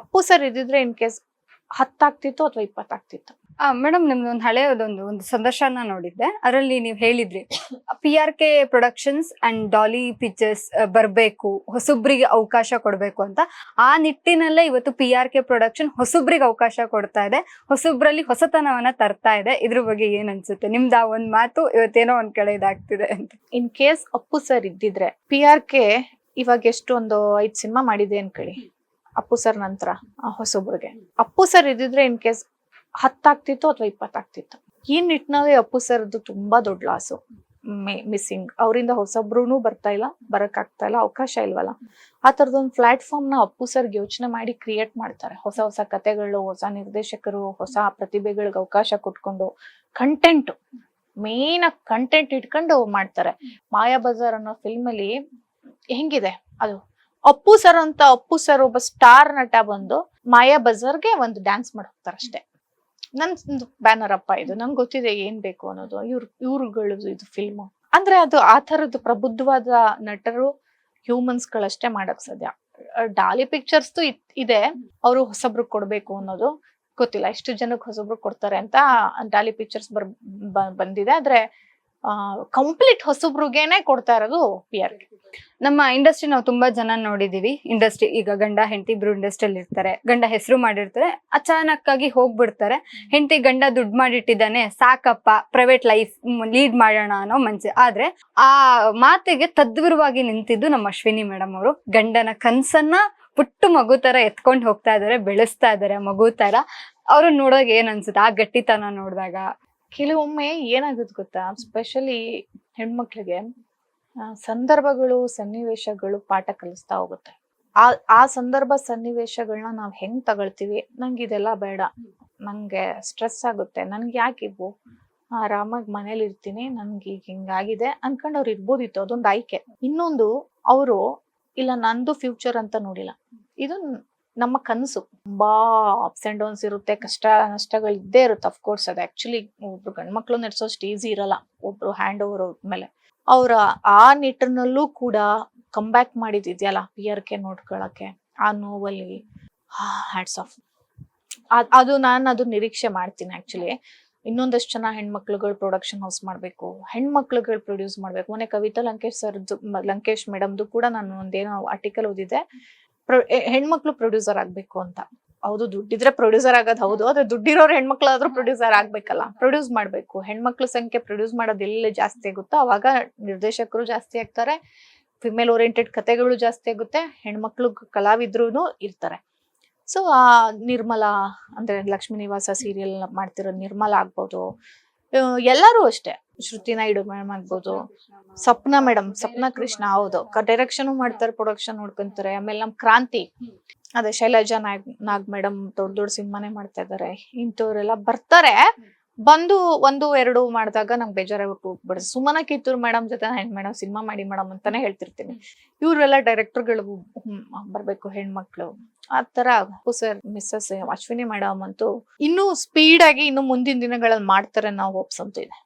Appu sir ಇದ್ದಿದ್ರೆ in case ಹತ್ತಾಗ್ತಿತ್ತು ಅಥವಾ ಇಪ್ಪತ್ತಾಗ್ತಿತ್ತು. Madam ನಿಮ್ದು ಒಂದು ಹಳೆಯದೊಂದು ಒಂದು ಸಂದರ್ಶನ ನೋಡಿದ್ದೆ. ಅದರಲ್ಲಿ ನೀವು ಹೇಳಿದ್ರಿ P R K productions and Daali pictures ಬರಬೇಕು ಹೊಸಬ್ರಿಗೆ ಅವಕಾಶ ಕೊಡಬೇಕು ಅಂತ. ಆ ನಿಟ್ಟಿನಲ್ಲೇ ಇವತ್ತು ಪಿ ಆರ್ ಕೆ ಪ್ರೊಡಕ್ಷನ್ ಹೊಸಬ್ರಿಗೆ ಅವಕಾಶ ಕೊಡ್ತಾ ಇದೆ. ಹೊಸಬ್ರಲ್ಲಿ ಹೊಸತನವನ್ನ ತರ್ತಾ ಇದೆ. ಇದ್ರ ಬಗ್ಗೆ ಏನ್ ಅನ್ಸುತ್ತೆ? ನಿಮ್ದು ಆ ಒಂದ್ ಮಾತು ಇವತ್ತೇನೋ ಒಂದ್ ಕಡೆ ಇದಾಗ್ತಿದೆ ಅಂತ. ಇನ್ ಕೇಸ್ ಅಪ್ಪು ಸರ್ ಇದ್ದಿದ್ರೆ ಪಿ ಆರ್ ಕೆ ಇವಾಗ ಎಷ್ಟು ಒಂದು ಐದು ಸಿನಿಮಾ ಮಾಡಿದೆ ಅನ್ಕೊಳ್ಳಿ. ಅಪ್ಪು ಸರ್ ನಂತರ ಹೊಸೊಬ್ರಿಗೆ. ಅಪ್ಪು ಸರ್ ಇದ್ದಿದ್ರೆ ಇನ್ ಕೇಸ್ ಹತ್ತಾಗ್ತಿತ್ತು ಅಥವಾ ಇಪ್ಪತ್ತಾಗ್ತಿತ್ತು. ಈ ನಿಟ್ಟಿನಲ್ಲಿ ಅಪ್ಪು ಸರ್ದು ತುಂಬಾ ದೊಡ್ಡ ಲಾಸು ಮಿಸ್ಸಿಂಗ್ ಅವರಿಂದ ಹೊಸಬ್ರು ಬರ್ತಾ ಇಲ್ಲ ಬರಕ್ ಆಗ್ತಾ ಇಲ್ಲ, ಅವಕಾಶ ಇಲ್ವಲ್ಲ. ಆ ತರದೊಂದು ಪ್ಲಾಟ್ಫಾರ್ಮ್ನ ಅಪ್ಪು ಸರ್ ಯೋಚನೆ ಮಾಡಿ ಕ್ರಿಯೇಟ್ ಮಾಡ್ತಾರೆ. ಹೊಸ ಹೊಸ ಕತೆಗಳು, ಹೊಸ ನಿರ್ದೇಶಕರು, ಹೊಸ ಪ್ರತಿಭೆಗಳಿಗೆ ಅವಕಾಶ ಕೊಟ್ಕೊಂಡು ಕಂಟೆಂಟ್ ಮೇನ್ ಆಗಿ ಕಂಟೆಂಟ್ ಇಟ್ಕೊಂಡು ಮಾಡ್ತಾರೆ. ಮಾಯಾ ಬಜಾರ್ ಅನ್ನೋ ಫಿಲ್ಮ್ ಅಲ್ಲಿ ಹೆಂಗಿದೆ? ಅದು ಅಪ್ಪು ಸರ್ ಅಂತ ಅಪ್ಪು ಸರ್ ಒಬ್ಬ ಸ್ಟಾರ್ ನಟ ಬಂದು ಮಾಯಾ ಬಜಾರ್ಗೆ ಒಂದು ಡ್ಯಾನ್ಸ್ ಮಾಡಿ ಹೋಗ್ತಾರೆ ಅಷ್ಟೇ ನನ್ ಬ್ಯಾನರ್ ಅಪ್ಪ ಇದು. ನಂಗೆ ಗೊತ್ತಿದೆ ಏನ್ ಬೇಕು ಅನ್ನೋದು. ಇವ್ರ ಇವ್ರುಗಳು ಇದು ಫಿಲ್ಮ್ ಅಂದ್ರೆ ಅದು ಆ ತರದ್ದು ಪ್ರಬುದ್ಧವಾದ ನಟರು ಹ್ಯೂಮನ್ಸ್ ಗಳಷ್ಟೇ ಮಾಡಕ್ ಸಾಧ್ಯ. ಡಾಲಿ ಪಿಕ್ಚರ್ಸ್ ಇದೆ. ಅವರು ಹೊಸಬ್ರು ಕೊಡ್ಬೇಕು ಅನ್ನೋದು ಗೊತ್ತಿಲ್ಲ. ಎಷ್ಟು ಜನಕ್ಕೆ ಹೊಸಬ್ರು ಕೊಡ್ತಾರೆ ಅಂತ ಡಾಲಿ ಪಿಕ್ಚರ್ಸ್ ಬರ್ ಬಂದಿದೆ. ಆದ್ರೆ ಕಂಪ್ಲೀಟ್ ಹೊಸಬ್ರಿಗೇನೆ ಕೊಡ್ತಾ ಇರೋದು ಪಿ ಆರ್ ನಮ್ಮ ಇಂಡಸ್ಟ್ರಿ ನಾವು ತುಂಬಾ ಜನ ನೋಡಿದೀವಿ. ಇಂಡಸ್ಟ್ರಿ ಈಗ ಗಂಡ, ಹೆಂಡತಿ ಇಬ್ರು ಇಂಡಸ್ಟ್ರಿಯಲ್ಲಿ ಇರ್ತಾರೆ. ಗಂಡ ಹೆಸರು ಮಾಡಿರ್ತಾರೆ. ಅಚಾನಕ್ ಆಗಿ ಹೋಗ್ಬಿಡ್ತಾರೆ. ಹೆಂಡತಿ, ಗಂಡ ದುಡ್ಡು ಮಾಡಿಟ್ಟಿದ್ದಾನೆ. ಸಾಕಪ್ಪ ಪ್ರೈವೇಟ್ ಲೈಫ್ ಲೀಡ್ ಮಾಡೋಣ ಅನ್ನೋ ಮನ್ಸು. ಆದ್ರೆ ಆ ಮಾತಿಗೆ ತದ್ವಿರವಾಗಿ ನಿಂತಿದ್ದು ನಮ್ಮ ಅಶ್ವಿನಿ ಮೇಡಮ್ ಅವರು. ಗಂಡನ ಕನ್ಸನ್ನ ಪುಟ್ಟು ಮಗು ತರ ಎತ್ಕೊಂಡು ಹೋಗ್ತಾ ಇದಾರೆ, ಬೆಳೆಸ್ತಾ ಇದಾರೆ, ಮಗು ತರ. ಅವ್ರನ್ನ ನೋಡೋಕೆ ಏನ್ ಅನ್ಸುತ್ತೆ? ಆ ಗಟ್ಟಿತನ ನೋಡಿದಾಗ. ಕೆಲವೊಮ್ಮೆ ಏನಾಗುತ್ತೆ ಗೊತ್ತಾ? ಸ್ಪೆಷಲಿ ಹೆಣ್ಮಕ್ಳಿಗೆ ಸಂದರ್ಭಗಳು, ಸನ್ನಿವೇಶಗಳು ಪಾಠ ಕಲಿಸ್ತಾ ಹೋಗುತ್ತೆ. ಆ ಆ ಸಂದರ್ಭ ಸನ್ನಿವೇಶಗಳನ್ನ ನಾವ್ ಹೆಂಗ್ ತಗೊಳ್ತೀವಿ? ನಂಗೆ ಇದೆಲ್ಲ ಬೇಡ. ನಂಗೆ ಸ್ಟ್ರೆಸ್ ಆಗುತ್ತೆ. ನನ್ಗೆ ಯಾಕೆ ಇವು? ಆರಾಮಾಗಿ ಮನೇಲಿ ಇರ್ತೀನಿ. ನನ್ಗೆ ಈಗ ಹಿಂಗಾಗಿದೆ. ಅನ್ಕೊಂಡು ಅವ್ರು ಇರ್ಬೋದಿತ್ತು. ಅದೊಂದು ಆಯ್ಕೆ. ಇನ್ನೊಂದು, ಅವರು, ಇಲ್ಲ, ನಂದು ಫ್ಯೂಚರ್ ಅಂತ ನೋಡಿಲ್ಲ. ಇದು ನಮ್ಮ ಕನಸು. ತುಂಬಾ ಅಪ್ಸ್ ಅಂಡ್ ಡೌನ್ಸ್ ಇರುತ್ತೆ. ಕಷ್ಟ, ನಷ್ಟಗಳು ಇದ್ದೇ ಇರುತ್ತೆ ಅಫ್ಕೋರ್ಸ್ ಅದು ಆಕ್ಚುಲಿ ಒಬ್ರು ಗಂಡ್ಮಕ್ಳು ನಡೆಸೋಷ್ಟು ಈಸಿ ಇರಲ್ಲ. ಒಬ್ರು ಹ್ಯಾಂಡ್ ಓವರ್ ಮೇಲೆ ಅವ್ರ ಆ ನಿಟ್ಟಿನಲ್ಲೂ ಕೂಡ ಕಮ್ ಬ್ಯಾಕ್ ಮಾಡಿದ್ಯಲ್ಲ ಪಿ ಆರ್ ಕೆ ನೋಡ್ಕೊಳಕ್ಕೆ, ಆ ನೋವಲ್ಲಿ ಹ್ಯಾಟ್ಸ್ ಆಫ್ ಅದು ನಾನು ಅದು ನಿರೀಕ್ಷೆ ಮಾಡ್ತೀನಿ ಆಕ್ಚುಲಿ ಇನ್ನೊಂದಷ್ಟು ಜನ ಹೆಣ್ಮಕ್ಳುಗಳು ಪ್ರೊಡಕ್ಷನ್ ಹೌಸ್ ಮಾಡಬೇಕು, ಹೆಣ್ಮಕ್ಳುಗಳು ಪ್ರೊಡ್ಯೂಸ್ ಮಾಡಬೇಕು. ಮೊನ್ನೆ ಕವಿತಾ ಲಂಕೇಶ್ ಸರ್ದು ಲಂಕೇಶ್ ಮೇಡಮ್ದು ಕೂಡ ನಾನು ಒಂದೇನೋ ಆರ್ಟಿಕಲ್ ಓದಿದೆ ಪ್ರೊ- ಎ- ಹೆಣ್ಮಕ್ಳು ಪ್ರೊಡ್ಯೂಸರ್ ಆಗ್ಬೇಕು ಅಂತ. ಹೌದು, ದುಡ್ಡಿದ್ರೆ ಪ್ರೊಡ್ಯೂಸರ್ ಆಗೋದು ಹೌದು, ಆದ್ರೆ ದುಡ್ಡಿರೋರು ಹೆಣ್ಮಕ್ಳಾದ್ರೂ ಪ್ರೊಡ್ಯೂಸರ್ ಆಗ್ಬೇಕಲ್ಲ. ಪ್ರೊಡ್ಯೂಸ್ ಮಾಡ್ಬೇಕು. ಹೆಣ್ಮಕ್ಳ ಸಂಖ್ಯೆ ಪ್ರೊಡ್ಯೂಸ್ ಮಾಡೋದು ಎಲ್ಲಿ ಜಾಸ್ತಿ ಆಗುತ್ತೋ? ಅವಾಗ ನಿರ್ದೇಶಕರು ಜಾಸ್ತಿ ಆಗ್ತಾರೆ ಫಿಮೇಲ್ ಓರಿಯೆಂಟೆಡ್ ಕತೆಗಳು ಜಾಸ್ತಿ ಆಗುತ್ತೆ, ಹೆಣ್ಮಕ್ಳು ಕಲಾವಿದ್ರು ಇರ್ತಾರೆ. ಸೊ ಆ ನಿರ್ಮಲಾ ಅಂದ್ರೆ ಲಕ್ಷ್ಮೀ ನಿವಾಸ ಸೀರಿಯಲ್ ಮಾಡ್ತಿರೋ ನಿರ್ಮಲಾ ಆಗ್ಬೋದು ಎಲ್ಲರೂ ಅಷ್ಟೇ. ಶ್ರುತಿ ನಾಯ್ಡು ಮೇಡಮ್ ಆಗ್ಬೋದು, ಸಪ್ನ ಮೇಡಮ್, ಸಪ್ನ ಕೃಷ್ಣ, ಹೌದು. ಡೈರೆಕ್ಷನ್ ಮಾಡ್ತಾರೆ ಪ್ರೊಡಕ್ಷನ್ ನೋಡ್ಕೊಂತಾರೆ. ಆಮೇಲೆ ನಮ್ ಕ್ರಾಂತಿ, ಅದೇ ಶೈಲಜಾ ನಾಗ್ ನಾಗ್ ಮೇಡಮ್ ದೊಡ್ಡ ದೊಡ್ಡ ಸಿನಿಮಾನೇ ಮಾಡ್ತಾ ಇದಾರೆ. ಇಂಥವ್ರೆಲ್ಲ ಬರ್ತಾರೆ. ಬಂದು ಒಂದು ಎರಡು ಮಾಡಿದಾಗ ನಂಗೆ ಬೇಜಾರಾಗ್ಬಿಟ್ಟು ಸುಮ್ಮನ ಕಿತ್ತೂರು ಮೇಡಮ್ ಜೊತೆ ಹೆಣ್ ಮೇಡಮ್ ಸಿನಿಮಾ ಮಾಡಿ ಮೇಡಮ್ ಅಂತಾನೆ ಹೇಳ್ತಿರ್ತೀನಿ. ಇವರೆಲ್ಲ ಡೈರೆಕ್ಟರ್ಗಳು ಬರ್ಬೇಕು ಹೆಣ್ಮಕ್ಳು. ಆ ತರ ಸರ್, ಮಿಸ್ಸಸ್ ಅಶ್ವಿನಿ ಮೇಡಮ್ ಅಂತೂ ಇನ್ನೂ ಸ್ಪೀಡ್ ಆಗಿ ಇನ್ನು ಮುಂದಿನ ದಿನಗಳಲ್ಲಿ ಮಾಡ್ತಾರೆ ನಾವು ಅಂತ ಇದೆ.